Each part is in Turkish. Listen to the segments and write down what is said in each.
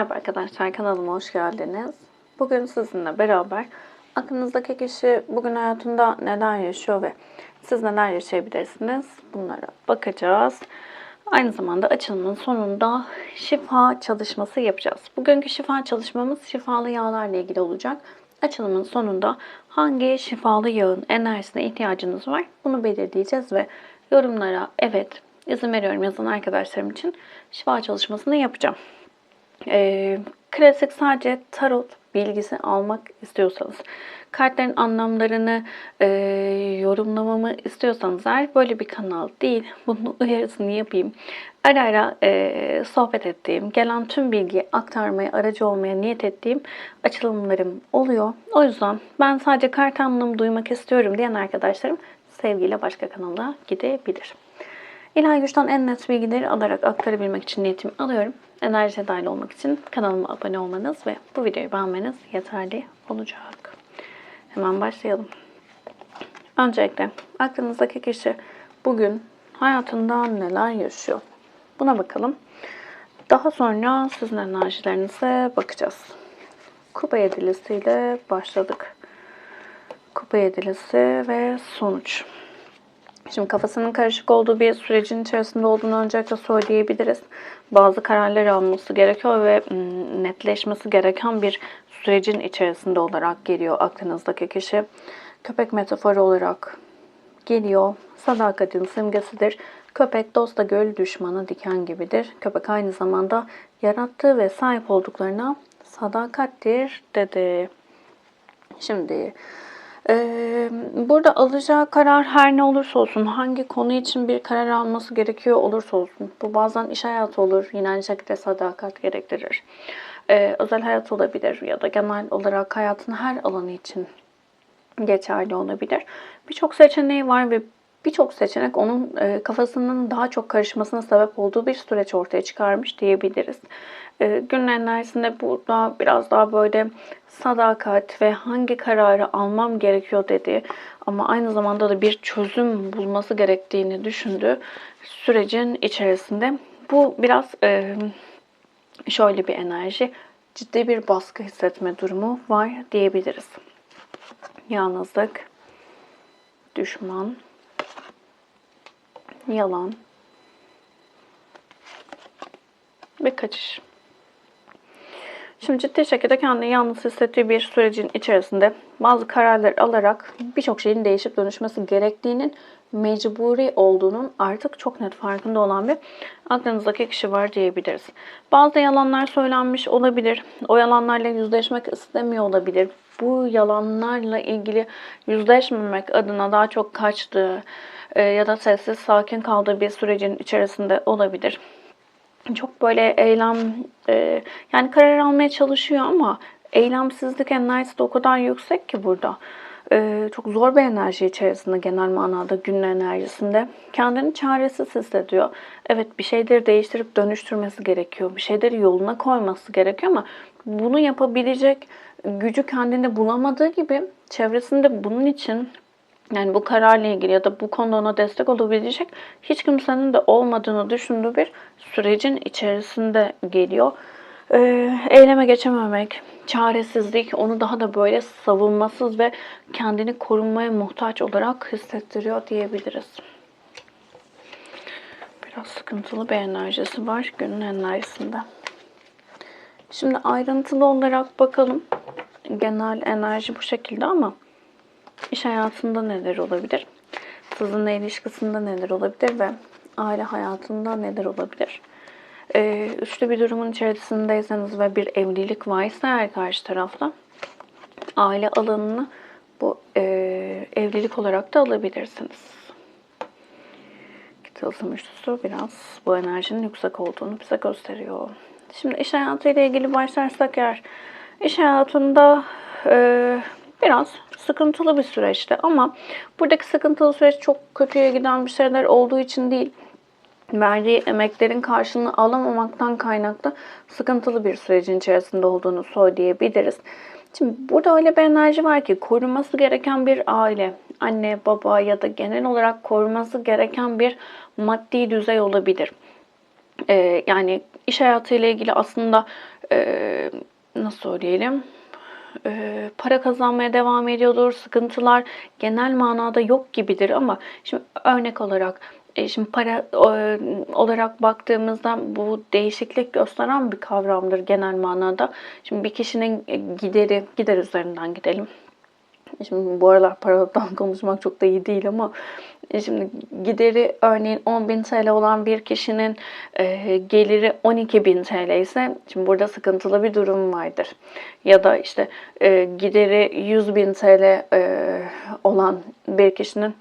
Merhaba arkadaşlar kanalıma hoş geldiniz. Bugün sizinle beraber aklınızdaki kişi bugün hayatında neler yaşıyor ve siz neler yaşayabilirsiniz bunlara bakacağız. Aynı zamanda açılımın sonunda şifa çalışması yapacağız. Bugünkü şifa çalışmamız şifalı yağlarla ilgili olacak. Açılımın sonunda hangi şifalı yağın enerjisine ihtiyacınız var bunu belirleyeceğiz ve yorumlara evet izin veriyorum yazan arkadaşlarım için şifa çalışmasını yapacağım. Ee, klasik sadece tarot bilgisi almak istiyorsanız, kartların anlamlarını e, yorumlamamı istiyorsanız eğer böyle bir kanal değil. Bunun uyarısını yapayım. Ara ara e, sohbet ettiğim, gelen tüm bilgiyi aktarmaya, aracı olmaya niyet ettiğim açılımlarım oluyor. O yüzden ben sadece kart anlamı duymak istiyorum diyen arkadaşlarım sevgiyle başka kanala gidebilir. İlahi güçten en net bilgileri alarak aktarabilmek için niyetimi alıyorum. Enerjiye dahil olmak için kanalıma abone olmanız ve bu videoyu beğenmeniz yeterli olacak. Hemen başlayalım. Öncelikle aklınızdaki kişi bugün hayatında neler yaşıyor? Buna bakalım. Daha sonra sizin enerjilerinize bakacağız. Kupa yedilisiyle başladık. Kupa yedilisi ve sonuç. Şimdi kafasının karışık olduğu bir sürecin içerisinde olduğunu öncelikle söyleyebiliriz. Bazı kararlar alması gerekiyor ve netleşmesi gereken bir sürecin içerisinde olarak geliyor aklınızdaki kişi. Köpek metaforu olarak geliyor. Sadakatin simgesidir. Köpek dosta göl düşmanı diken gibidir. Köpek aynı zamanda yarattığı ve sahip olduklarına sadakattir dedi. Şimdi burada alacağı karar her ne olursa olsun, hangi konu için bir karar alması gerekiyor olursa olsun. Bu bazen iş hayatı olur, yine aynı şekilde sadakat gerektirir. Ee, özel hayat olabilir ya da genel olarak hayatın her alanı için geçerli olabilir. Birçok seçeneği var ve birçok seçenek onun e, kafasının daha çok karışmasına sebep olduğu bir süreç ortaya çıkarmış diyebiliriz. E, günün enerjisinde burada biraz daha böyle sadakat ve hangi kararı almam gerekiyor dedi ama aynı zamanda da bir çözüm bulması gerektiğini düşündü sürecin içerisinde. Bu biraz e, şöyle bir enerji, ciddi bir baskı hissetme durumu var diyebiliriz. Yalnızlık, düşman, yalan ve kaçış. Şimdi ciddi şekilde kendini yalnız hissettiği bir sürecin içerisinde bazı kararlar alarak birçok şeyin değişip dönüşmesi gerektiğinin mecburi olduğunun artık çok net farkında olan bir aklınızdaki kişi var diyebiliriz. Bazı yalanlar söylenmiş olabilir. O yalanlarla yüzleşmek istemiyor olabilir. Bu yalanlarla ilgili yüzleşmemek adına daha çok kaçtığı e, ya da sessiz sakin kaldığı bir sürecin içerisinde olabilir çok böyle eylem e, yani karar almaya çalışıyor ama eylemsizlik enerjisi de o kadar yüksek ki burada. E, çok zor bir enerji içerisinde genel manada günün enerjisinde. Kendini çaresiz hissediyor. Evet bir şeyleri değiştirip dönüştürmesi gerekiyor. Bir şeyleri yoluna koyması gerekiyor ama bunu yapabilecek gücü kendinde bulamadığı gibi çevresinde bunun için yani bu kararla ilgili ya da bu konuda ona destek olabilecek hiç kimsenin de olmadığını düşündüğü bir sürecin içerisinde geliyor. Ee, eyleme geçememek, çaresizlik onu daha da böyle savunmasız ve kendini korunmaya muhtaç olarak hissettiriyor diyebiliriz. Biraz sıkıntılı bir enerjisi var günün enerjisinde. Şimdi ayrıntılı olarak bakalım. Genel enerji bu şekilde ama iş hayatında neler olabilir? Sizinle ilişkisinde neler olabilir ve aile hayatında neler olabilir? Ee, üçlü bir durumun içerisindeyseniz ve bir evlilik varsa eğer karşı tarafta aile alanını bu e, evlilik olarak da alabilirsiniz. Tılsım üçlüsü biraz bu enerjinin yüksek olduğunu bize gösteriyor. Şimdi iş hayatıyla ilgili başlarsak eğer iş hayatında e, biraz sıkıntılı bir süreçti ama buradaki sıkıntılı süreç çok kötüye giden bir şeyler olduğu için değil verdiği emeklerin karşılığını alamamaktan kaynaklı sıkıntılı bir sürecin içerisinde olduğunu söyleyebiliriz. Şimdi burada öyle bir enerji var ki korunması gereken bir aile, anne, baba ya da genel olarak koruması gereken bir maddi düzey olabilir. Ee, yani iş hayatıyla ilgili aslında e, nasıl söyleyelim e, para kazanmaya devam ediyordur. Sıkıntılar genel manada yok gibidir ama şimdi örnek olarak e, şimdi para e, olarak baktığımızda bu değişiklik gösteren bir kavramdır genel manada. Şimdi bir kişinin gideri, gider üzerinden gidelim. Şimdi bu aralar paradan konuşmak çok da iyi değil ama e, şimdi gideri örneğin 10.000 TL olan bir kişinin e, geliri 12.000 TL ise şimdi burada sıkıntılı bir durum vardır. Ya da işte e, gideri 100.000 TL e, olan bir kişinin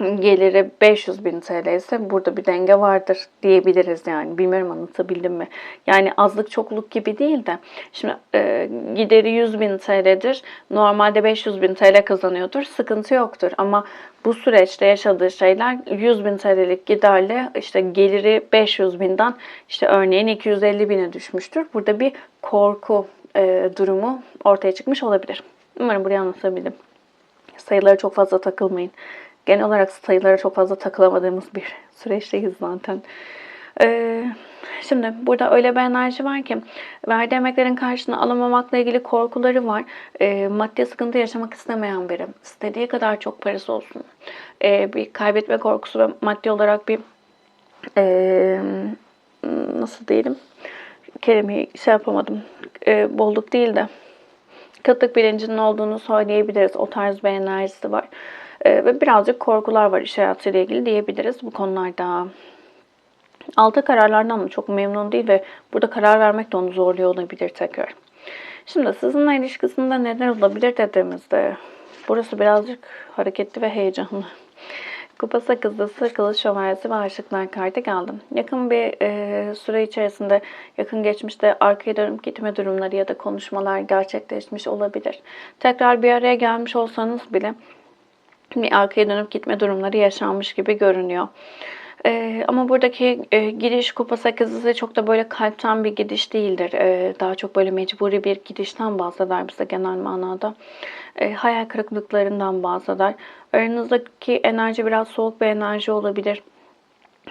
geliri 500 bin TL ise burada bir denge vardır diyebiliriz yani. Bilmiyorum anlatabildim mi? Yani azlık çokluk gibi değil de şimdi e, gideri 100 bin TL'dir. Normalde 500 bin TL kazanıyordur. Sıkıntı yoktur ama bu süreçte yaşadığı şeyler 100 bin TL'lik giderle işte geliri 500 binden işte örneğin 250 bine düşmüştür. Burada bir korku e, durumu ortaya çıkmış olabilir. Umarım burayı anlatabildim. Sayılara çok fazla takılmayın genel olarak sayılara çok fazla takılamadığımız bir süreçteyiz zaten. Ee, şimdi burada öyle bir enerji var ki verdiği emeklerin karşılığını alamamakla ilgili korkuları var. Ee, maddi sıkıntı yaşamak istemeyen biri. İstediği kadar çok parası olsun. Ee, bir kaybetme korkusu ve maddi olarak bir ee, nasıl diyelim kelimeyi şey yapamadım. Ee, bolluk değil de kıtlık bilincinin olduğunu söyleyebiliriz. O tarz bir enerjisi var. E, ve birazcık korkular var iş hayatıyla ilgili diyebiliriz bu konularda. Aldığı kararlardan mı çok memnun değil ve burada karar vermek de onu zorluyor olabilir tekrar. Şimdi sizinle ilişkisinde neler olabilir dediğimizde burası birazcık hareketli ve heyecanlı. Kupa sakızlısı, kılıç şövalyesi ve aşıklar kartı geldim. Yakın bir e, süre içerisinde, yakın geçmişte arkaya dönüp gitme durumları ya da konuşmalar gerçekleşmiş olabilir. Tekrar bir araya gelmiş olsanız bile bir arkaya dönüp gitme durumları yaşanmış gibi görünüyor. Ee, ama buradaki e, gidiş kupa sakızı çok da böyle kalpten bir gidiş değildir. Ee, daha çok böyle mecburi bir gidişten bahseder bize genel manada. Ee, hayal kırıklıklarından bahseder. Aranızdaki enerji biraz soğuk bir enerji olabilir.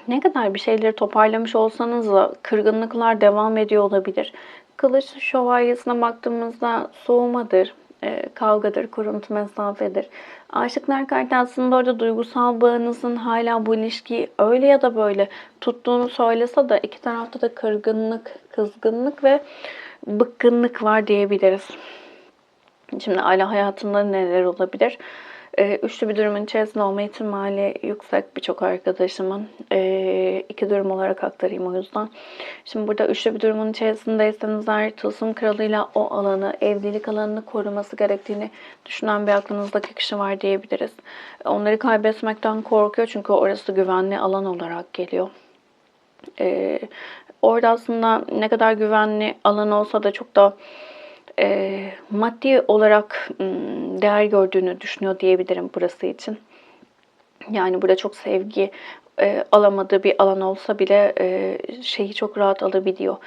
Ne kadar bir şeyleri toparlamış olsanız da kırgınlıklar devam ediyor olabilir. Kılıç şövalyesine baktığımızda soğumadır, e, kavgadır, kuruntu mesafedir. Aşıklar kartı aslında orada duygusal bağınızın hala bu ilişkiyi öyle ya da böyle tuttuğunu söylese de iki tarafta da kırgınlık, kızgınlık ve bıkkınlık var diyebiliriz. Şimdi aile hayatında neler olabilir? E, üçlü bir durumun içerisinde olma ihtimali yüksek birçok arkadaşımın. E, iki durum olarak aktarayım o yüzden. Şimdi burada üçlü bir durumun içerisindeyseniz eğer tılsım kralıyla o alanı, evlilik alanını koruması gerektiğini düşünen bir aklınızdaki kişi var diyebiliriz. Onları kaybetmekten korkuyor çünkü orası güvenli alan olarak geliyor. E, orada aslında ne kadar güvenli alan olsa da çok da e, maddi olarak değer gördüğünü düşünüyor diyebilirim burası için. Yani burada çok sevgi e, alamadığı bir alan olsa bile e, şeyi çok rahat alabiliyor.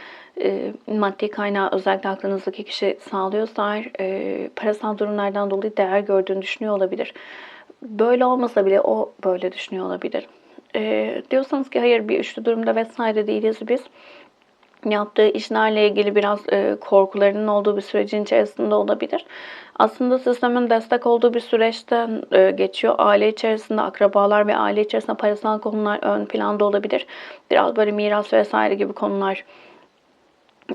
E, maddi kaynağı özellikle aklınızdaki kişi sağlıyorsa parasal durumlardan dolayı değer gördüğünü düşünüyor olabilir. Böyle olmasa bile o böyle düşünüyor olabilir. Diyorsanız ki hayır bir üçlü durumda vesaire değiliz biz yaptığı işlerle ilgili biraz e, korkularının olduğu bir sürecin içerisinde olabilir. Aslında sistemin destek olduğu bir süreçten e, geçiyor. Aile içerisinde akrabalar ve aile içerisinde parasal konular ön planda olabilir. Biraz böyle miras vesaire gibi konular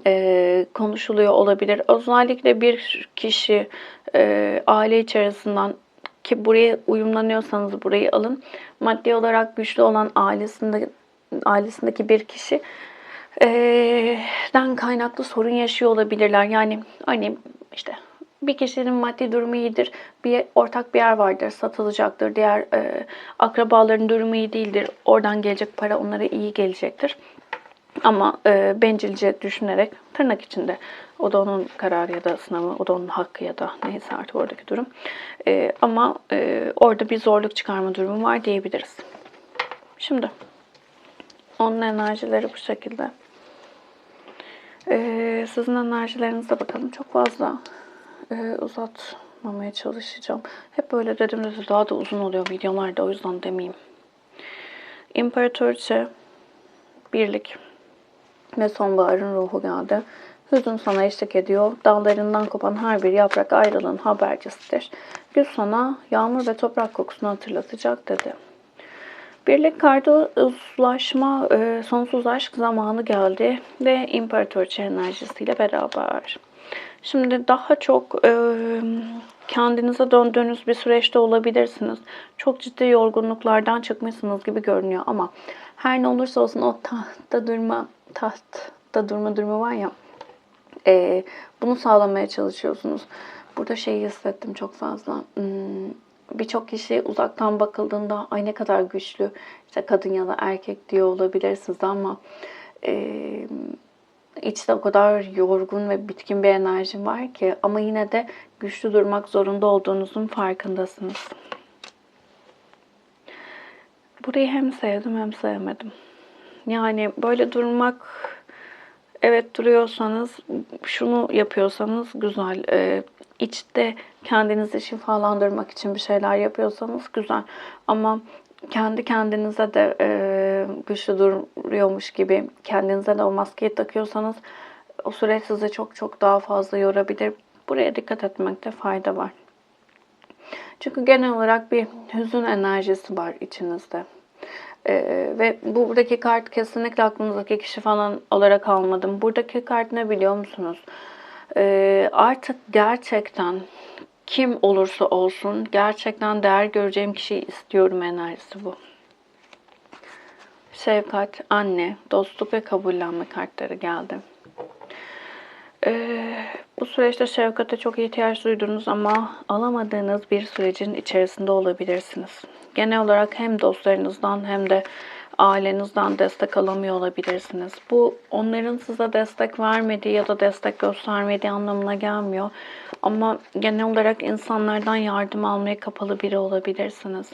e, konuşuluyor olabilir. Özellikle bir kişi e, aile içerisinden ki buraya uyumlanıyorsanız burayı alın. Maddi olarak güçlü olan ailesinde ailesindeki bir kişi den kaynaklı sorun yaşıyor olabilirler. Yani hani işte bir kişinin maddi durumu iyidir, bir ortak bir yer vardır, satılacaktır. Diğer e, akrabaların durumu iyi değildir. Oradan gelecek para onlara iyi gelecektir. Ama e, bencilce düşünerek tırnak içinde o da onun kararı ya da sınavı, o da onun hakkı ya da neyse artık oradaki durum. E, ama e, orada bir zorluk çıkarma durumu var diyebiliriz. Şimdi onun enerjileri bu şekilde. Ee, sizin enerjilerinize bakalım. Çok fazla e, uzatmamaya çalışacağım. Hep böyle dediğimde daha da uzun oluyor videolarda o yüzden demeyeyim. İmparatorça, birlik, ve sonbaharın ruhu geldi. Hüzün sana eşlik ediyor. Dallarından kopan her bir yaprak ayrılığın habercisidir. Gül sana yağmur ve toprak kokusunu hatırlatacak dedi. Birlik kartı uzlaşma, e, sonsuz aşk zamanı geldi ve imparatorçe enerjisiyle beraber. Şimdi daha çok e, kendinize döndüğünüz bir süreçte olabilirsiniz. Çok ciddi yorgunluklardan çıkmışsınız gibi görünüyor ama her ne olursa olsun o tahtta durma, tahtta durma durumu var ya, e, bunu sağlamaya çalışıyorsunuz. Burada şeyi hissettim çok fazla. Hmm, Birçok kişi uzaktan bakıldığında ay ne kadar güçlü, işte kadın ya da erkek diyor olabilirsiniz ama e, içte o kadar yorgun ve bitkin bir enerji var ki ama yine de güçlü durmak zorunda olduğunuzun farkındasınız. Burayı hem sevdim hem sevmedim. Yani böyle durmak evet duruyorsanız şunu yapıyorsanız güzel. Ee, içte kendinizi şifalandırmak için bir şeyler yapıyorsanız güzel. Ama kendi kendinize de e, güçlü duruyormuş gibi kendinize de o maskeyi takıyorsanız o süreç sizi çok çok daha fazla yorabilir. Buraya dikkat etmekte fayda var. Çünkü genel olarak bir hüzün enerjisi var içinizde. Ee, ve buradaki kart kesinlikle aklınızdaki kişi falan olarak almadım. Buradaki kart ne biliyor musunuz? Ee, artık gerçekten kim olursa olsun gerçekten değer göreceğim kişiyi istiyorum enerjisi bu. Şefkat, anne, dostluk ve kabullenme kartları geldi. Ee, bu süreçte şefkate çok ihtiyaç duydunuz ama alamadığınız bir sürecin içerisinde olabilirsiniz. Genel olarak hem dostlarınızdan hem de ailenizden destek alamıyor olabilirsiniz. Bu onların size destek vermediği ya da destek göstermediği anlamına gelmiyor. Ama genel olarak insanlardan yardım almaya kapalı biri olabilirsiniz.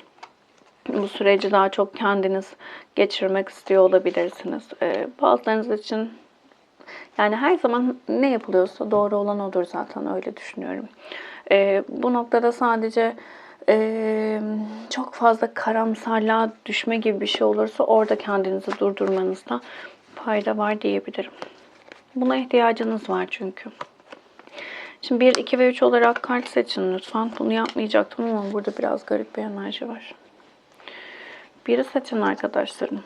Bu süreci daha çok kendiniz geçirmek istiyor olabilirsiniz. Ee, bazılarınız için yani her zaman ne yapılıyorsa doğru olan odur zaten öyle düşünüyorum. Ee, bu noktada sadece e, çok fazla karamsarlığa düşme gibi bir şey olursa orada kendinizi durdurmanızda fayda var diyebilirim. Buna ihtiyacınız var çünkü. Şimdi 1, 2 ve 3 olarak kart seçin lütfen. Bunu yapmayacaktım ama burada biraz garip bir enerji var. Biri seçin arkadaşlarım.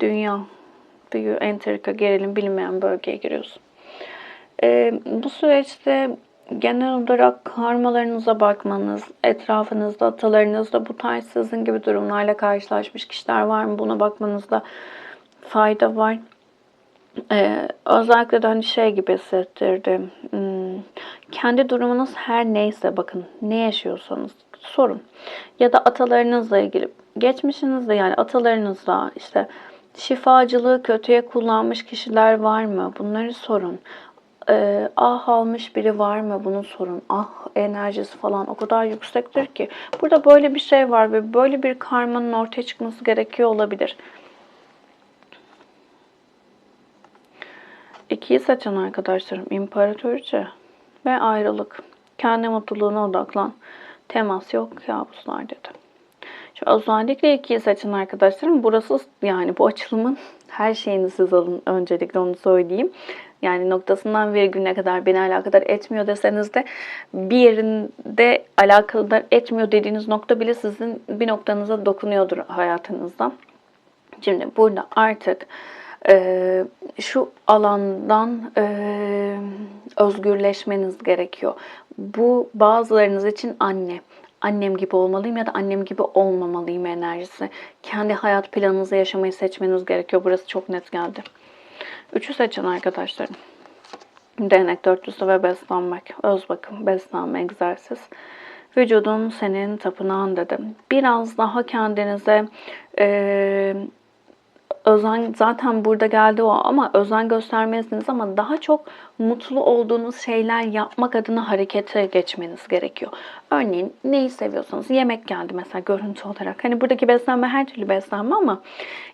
Dünya, büyü, entrika, gerilim, bilinmeyen bölgeye giriyorsun. Ee, bu süreçte genel olarak karmalarınıza bakmanız, etrafınızda, atalarınızda bu tarz sizin gibi durumlarla karşılaşmış kişiler var mı? Buna bakmanızda fayda var. Ee, özellikle de hani şey gibi hissettirdi. Hmm, kendi durumunuz her neyse bakın ne yaşıyorsanız sorun. Ya da atalarınızla ilgili geçmişinizde yani atalarınızla işte şifacılığı kötüye kullanmış kişiler var mı? Bunları sorun. Ee, ah almış biri var mı? Bunu sorun. Ah enerjisi falan o kadar yüksektir ki. Burada böyle bir şey var ve böyle bir karmanın ortaya çıkması gerekiyor olabilir. İkiyi seçen arkadaşlarım imparatoriçe ve ayrılık. Kendi mutluluğuna odaklan. Temas yok, kabuslar dedi. Şu özellikle ikiyi seçen arkadaşlarım burası yani bu açılımın her şeyini siz alın öncelikle onu söyleyeyim. Yani noktasından virgülüne kadar beni alakadar etmiyor deseniz de bir yerinde alakadar etmiyor dediğiniz nokta bile sizin bir noktanıza dokunuyordur hayatınızda. Şimdi burada artık e, şu alandan e, özgürleşmeniz gerekiyor. Bu bazılarınız için anne. Annem gibi olmalıyım ya da annem gibi olmamalıyım enerjisi. Kendi hayat planınızı yaşamayı seçmeniz gerekiyor. Burası çok net geldi. Üçü seçin arkadaşlarım. Değnek dörtlüsü ve beslenmek. Öz bakım, beslenme, egzersiz. Vücudun senin tapınağın dedim. Biraz daha kendinize e, özen zaten burada geldi o ama özen göstermelisiniz ama daha çok mutlu olduğunuz şeyler yapmak adına harekete geçmeniz gerekiyor. Örneğin neyi seviyorsanız yemek geldi mesela görüntü olarak. Hani buradaki beslenme her türlü beslenme ama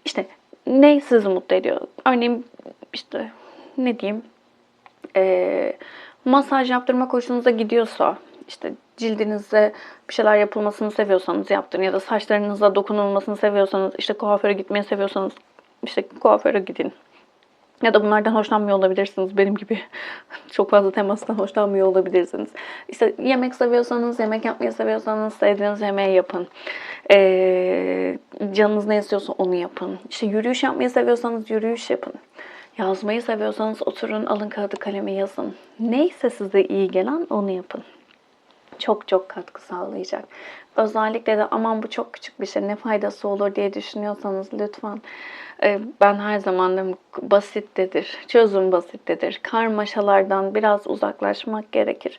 işte ne sizi mutlu ediyor? Örneğin işte ne diyeyim e, masaj yaptırmak hoşunuza gidiyorsa işte cildinize bir şeyler yapılmasını seviyorsanız yaptırın ya da saçlarınıza dokunulmasını seviyorsanız işte kuaföre gitmeyi seviyorsanız işte kuaföre gidin. Ya da bunlardan hoşlanmıyor olabilirsiniz benim gibi. Çok fazla temastan hoşlanmıyor olabilirsiniz. İşte yemek seviyorsanız, yemek yapmayı seviyorsanız sevdiğiniz yemeği yapın. Ee, canınız ne istiyorsa onu yapın. İşte yürüyüş yapmayı seviyorsanız yürüyüş yapın. Yazmayı seviyorsanız oturun, alın kağıdı kalemi yazın. Neyse size iyi gelen onu yapın çok çok katkı sağlayacak. Özellikle de aman bu çok küçük bir şey ne faydası olur diye düşünüyorsanız lütfen e, ben her zaman da basittedir, çözüm basittedir. Karmaşalardan biraz uzaklaşmak gerekir.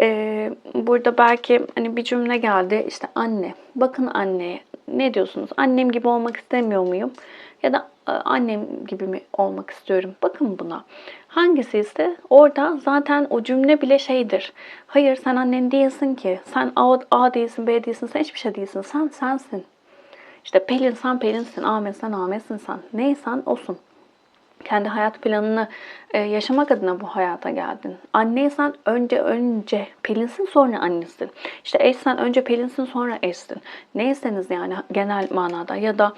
E, burada belki hani bir cümle geldi işte anne, bakın anneye ne diyorsunuz? Annem gibi olmak istemiyor muyum? Ya da e, annem gibi mi olmak istiyorum? Bakın buna. Hangisi ise orada zaten o cümle bile şeydir. Hayır sen annen değilsin ki. Sen A, A değilsin, B değilsin, sen hiçbir şey değilsin. Sen sensin. İşte Pelin sen Pelin'sin, Ahmet sen Ahmet'sin sen. Neysen olsun kendi hayat planını e, yaşamak adına bu hayata geldin. Anneysen önce önce Pelin'sin sonra annesin. İşte eşsen önce Pelin'sin sonra eşsin. Neyseniz yani genel manada ya da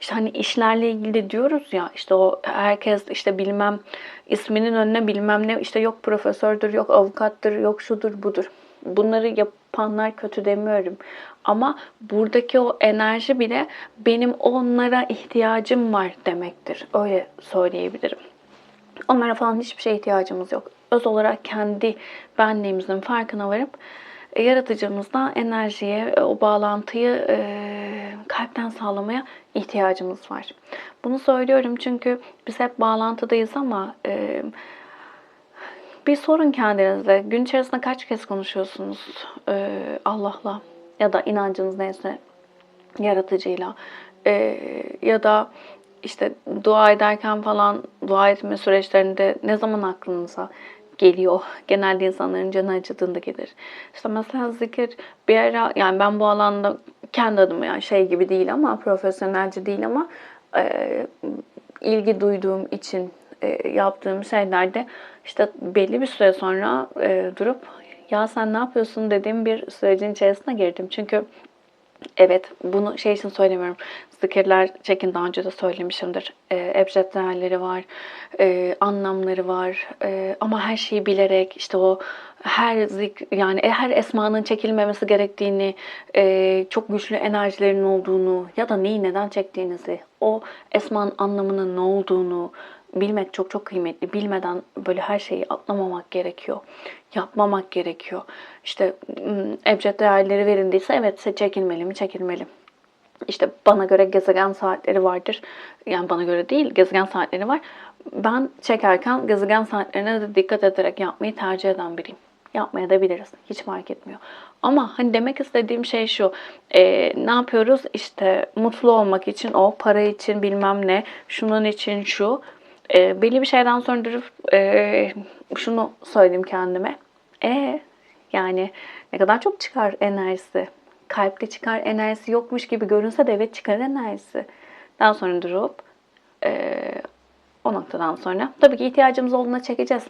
işte hani işlerle ilgili diyoruz ya işte o herkes işte bilmem isminin önüne bilmem ne işte yok profesördür yok avukattır yok şudur budur. Bunları yapanlar kötü demiyorum. Ama buradaki o enerji bile benim onlara ihtiyacım var demektir. Öyle söyleyebilirim. Onlara falan hiçbir şeye ihtiyacımız yok. Öz olarak kendi benliğimizin farkına varıp e, yaratıcımızda enerjiye, e, o bağlantıyı e, kalpten sağlamaya ihtiyacımız var. Bunu söylüyorum çünkü biz hep bağlantıdayız ama bir sorun kendinizde. Gün içerisinde kaç kez konuşuyorsunuz e, Allah'la ya da inancınız neyse yaratıcıyla e, ya da işte dua ederken falan dua etme süreçlerinde ne zaman aklınıza geliyor. Genelde insanların canı acıdığında gelir. İşte mesela zikir bir ara yani ben bu alanda kendi adıma yani şey gibi değil ama profesyonelce değil ama e, ilgi duyduğum için e, yaptığım şeylerde işte belli bir süre sonra e, durup ya sen ne yapıyorsun dediğim bir sürecin içerisine girdim. Çünkü evet bunu şey için söylemiyorum. Zikirler çekin daha önce de söylemişimdir. E, ebced değerleri var, e, anlamları var e, ama her şeyi bilerek işte o her zik yani her esmanın çekilmemesi gerektiğini, e, çok güçlü enerjilerin olduğunu ya da neyi neden çektiğinizi, o esmanın anlamının ne olduğunu, bilmek çok çok kıymetli. Bilmeden böyle her şeyi atlamamak gerekiyor. Yapmamak gerekiyor. İşte ebced değerleri verildiyse evet çekilmeli mi çekilmeli. İşte bana göre gezegen saatleri vardır. Yani bana göre değil gezegen saatleri var. Ben çekerken gezegen saatlerine de dikkat ederek yapmayı tercih eden biriyim. Yapmaya da biliriz. Hiç fark etmiyor. Ama hani demek istediğim şey şu. E, ne yapıyoruz? İşte mutlu olmak için o, para için bilmem ne, şunun için şu e, belli bir şeyden sonra durup e, şunu söyleyeyim kendime. E yani ne kadar çok çıkar enerjisi. Kalpte çıkar enerjisi yokmuş gibi görünse de evet çıkar enerjisi. Daha sonra durup e, o noktadan sonra tabii ki ihtiyacımız olduğuna çekeceğiz.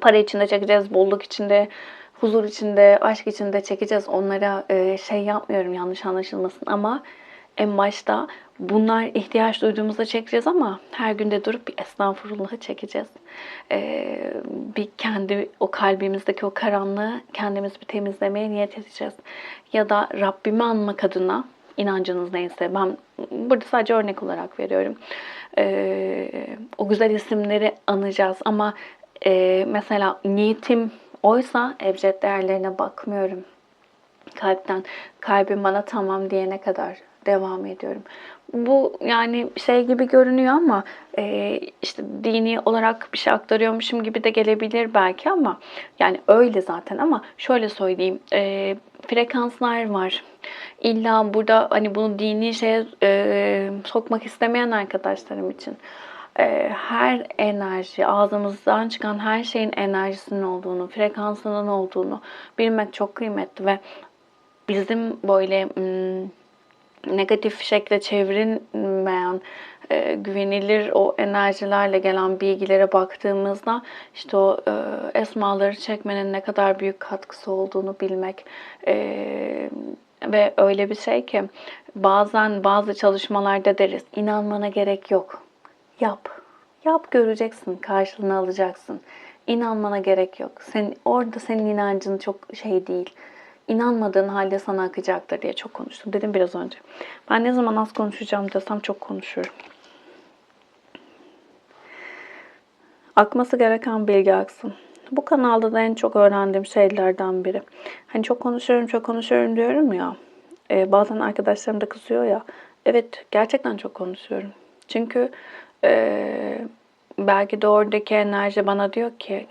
Para içinde çekeceğiz, bolluk içinde, huzur içinde, aşk içinde çekeceğiz. Onlara e, şey yapmıyorum yanlış anlaşılmasın ama en başta bunlar ihtiyaç duyduğumuzda çekeceğiz ama her günde durup bir estağfurullah'ı çekeceğiz. Ee, bir kendi o kalbimizdeki o karanlığı kendimiz bir temizlemeye niyet edeceğiz. Ya da Rabbimi anmak adına inancınız neyse ben burada sadece örnek olarak veriyorum. Ee, o güzel isimleri anacağız ama e, mesela niyetim oysa ebced değerlerine bakmıyorum kalpten kalbim bana tamam diyene kadar devam ediyorum. Bu yani şey gibi görünüyor ama e, işte dini olarak bir şey aktarıyormuşum gibi de gelebilir belki ama yani öyle zaten ama şöyle söyleyeyim e, frekanslar var. İlla burada hani bunu dini şeye e, sokmak istemeyen arkadaşlarım için e, her enerji, ağzımızdan çıkan her şeyin enerjisinin olduğunu, frekansının olduğunu bilmek çok kıymetli ve bizim böyle hmm, negatif şekilde çevrilmeyen e, güvenilir o enerjilerle gelen bilgilere baktığımızda işte o e, esmaları çekmenin ne kadar büyük katkısı olduğunu bilmek e, ve öyle bir şey ki bazen bazı çalışmalarda deriz inanmana gerek yok yap Yap göreceksin, karşılığını alacaksın. İnanmana gerek yok. Sen, orada senin inancın çok şey değil. İnanmadığın halde sana akacaktır diye çok konuştum. Dedim biraz önce. Ben ne zaman az konuşacağım desem çok konuşuyorum. Akması gereken bilgi aksın. Bu kanalda da en çok öğrendiğim şeylerden biri. Hani çok konuşuyorum, çok konuşuyorum diyorum ya. e, bazen arkadaşlarım da kızıyor ya. Evet, gerçekten çok konuşuyorum. Çünkü e, belki de oradaki enerji bana diyor ki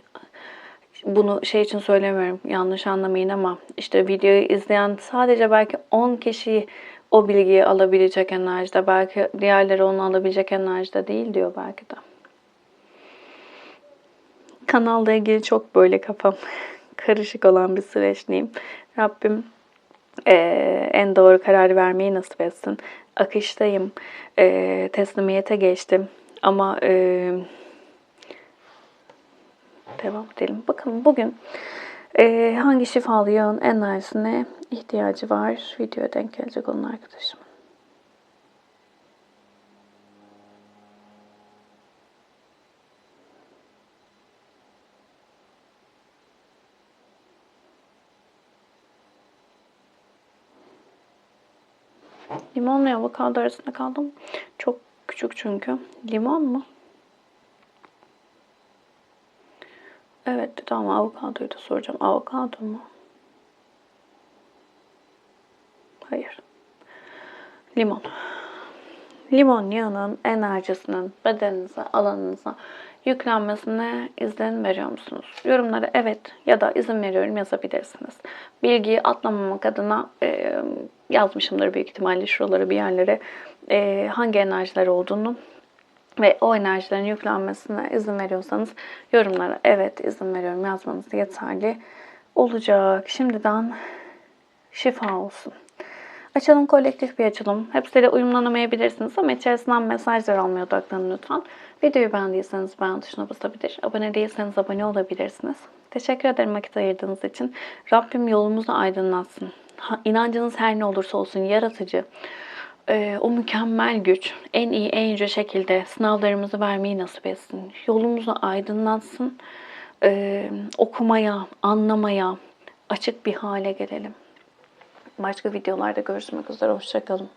bunu şey için söylemiyorum yanlış anlamayın ama işte videoyu izleyen sadece belki 10 kişi o bilgiyi alabilecek enerjide belki diğerleri onu alabilecek enerjide değil diyor belki de. Kanalla ilgili çok böyle kafam karışık olan bir süreçteyim. Rabbim eee, en doğru kararı vermeyi nasip etsin. Akıştayım. Eee, teslimiyete geçtim. Ama eee, devam edelim. Bakın bugün eee, hangi şifalı yağın enerjisine ihtiyacı var? Videoya denk gelecek olan arkadaşım. Limonla avokado arasında kaldım. Çok küçük çünkü. Limon mu? Evet dedi ama avokadoyu da soracağım. Avokado mu? Hayır. Limon. Limon yağının enerjisinin bedeninize, alanınıza yüklenmesine izin veriyor musunuz? Yorumlara evet ya da izin veriyorum yazabilirsiniz. Bilgiyi atlamamak adına e, yazmışımdır büyük ihtimalle şuralara bir yerlere e, hangi enerjiler olduğunu ve o enerjilerin yüklenmesine izin veriyorsanız yorumlara evet izin veriyorum yazmanız yeterli olacak. Şimdiden şifa olsun. Açalım kolektif bir açılım. Hepsiyle uyumlanamayabilirsiniz ama içerisinden mesajlar almaya odaklanın lütfen. Videoyu beğendiyseniz beğen tuşuna basabilir. Abone değilseniz abone olabilirsiniz. Teşekkür ederim vakit ayırdığınız için. Rabbim yolumuzu aydınlatsın. İnancınız her ne olursa olsun yaratıcı, e, o mükemmel güç en iyi, en yüce şekilde sınavlarımızı vermeyi nasip etsin. Yolumuzu aydınlatsın. E, okumaya, anlamaya açık bir hale gelelim. Başka videolarda görüşmek üzere. Hoşçakalın.